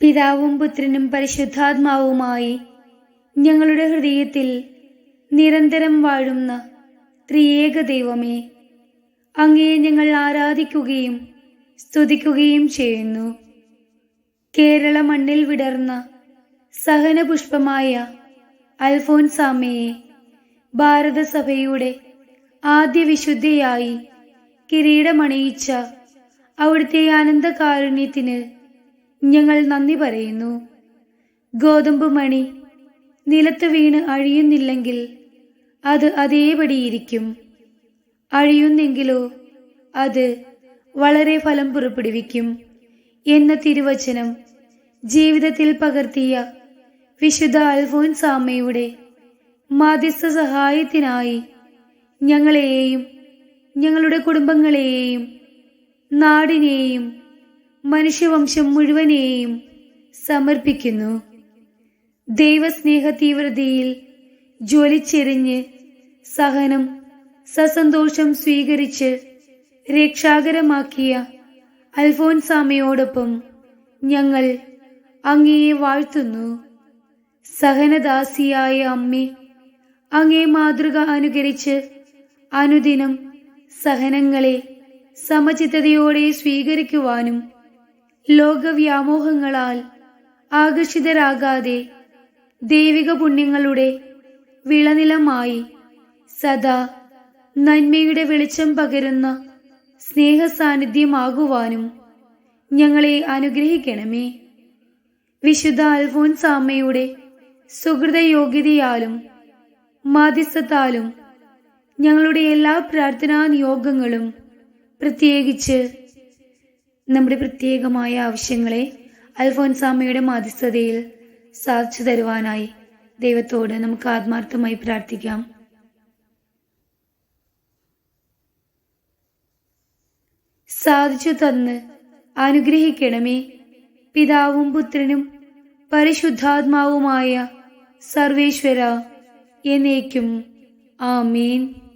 പിതാവും പുത്രനും പരിശുദ്ധാത്മാവുമായി ഞങ്ങളുടെ ഹൃദയത്തിൽ നിരന്തരം വാഴുന്ന ത്രിയേക ദൈവമേ അങ്ങയെ ഞങ്ങൾ ആരാധിക്കുകയും സ്തുതിക്കുകയും ചെയ്യുന്നു. കേരള മണ്ണിൽ വിടർന്ന സഹനപുഷ്പമായ അൽഫോൻസാമയെ ഭാരതസഭയുടെ ആദ്യ വിശുദ്ധയായി കിരീടമണിയിച്ച അവിടുത്തെ ആനന്ദകാരുണ്യത്തിന് ഞങ്ങൾ നന്ദി പറയുന്നു. ഗോതമ്പ് മണി നിലത്ത് വീണ് അഴിയുന്നില്ലെങ്കിൽ അത് അതേപടിയിരിക്കും. അഴിയുന്നെങ്കിലോ അത് വളരെ ഫലം പുറപ്പെടുവിക്കും എന്ന തിരുവചനം ജീവിതത്തിൽ പകർത്തിയ വിശുദ്ധ അൽഫോൻസാമയുടെ മാധ്യസ്ഥ സഹായത്തിനായി ഞങ്ങളെയും ഞങ്ങളുടെ കുടുംബങ്ങളെയും നാടിനെയും മനുഷ്യവംശം മുഴുവനെയും സമർപ്പിക്കുന്നു. ദൈവസ്നേഹ തീവ്രതയിൽ ജ്വലിച്ചെറിഞ്ഞ് സഹനം സസന്തോഷം സ്വീകരിച്ച് രക്ഷാകരമാക്കിയ അൽഫോൻസാമയോടൊപ്പം ഞങ്ങൾ അങ്ങയെ വാഴ്ത്തുന്നു. സഹനദാസിയായ അമ്മേ അങ്ങേ മാതൃക അനുകരിച്ച് അനുദിനം സഹനങ്ങളെ സമചിത്തതയോടെ സ്വീകരിക്കുവാനും ലോകവ്യാമോഹങ്ങളാൽ ആകർഷിതരാകാതെ ദൈവിക പുണ്യങ്ങളുടെ വിളനിലമായി സദാ നന്മയുടെ വെളിച്ചം പകരുന്ന സ്നേഹ സാന്നിധ്യമാകുവാനും ഞങ്ങളെ അനുഗ്രഹിക്കണമേ. വിശുദ്ധ അൽഫോൻസാമ്മയുടെ സുഹൃതയോഗ്യതയാലും മാധ്യസ്ഥത്താലും ഞങ്ങളുടെ എല്ലാ പ്രാർത്ഥനാ നിയോഗങ്ങളും പ്രത്യേകിച്ച് നമ്മുടെ പ്രത്യേകമായ ആവശ്യങ്ങളെ അൽഫോൻസാമ്മയുടെ മാധ്യസ്ഥതയിൽ സാധിച്ചു തരുവാനായി ദൈവത്തോട് നമുക്ക് ആത്മാർത്ഥമായി പ്രാർത്ഥിക്കാം. സാധിച്ചു തന്ന് അനുഗ്രഹിക്കണമേ. പിതാവും പുത്രനും പരിശുദ്ധാത്മാവുമായ സർവേശ്വര എന്നേക്കും. ആമേൻ.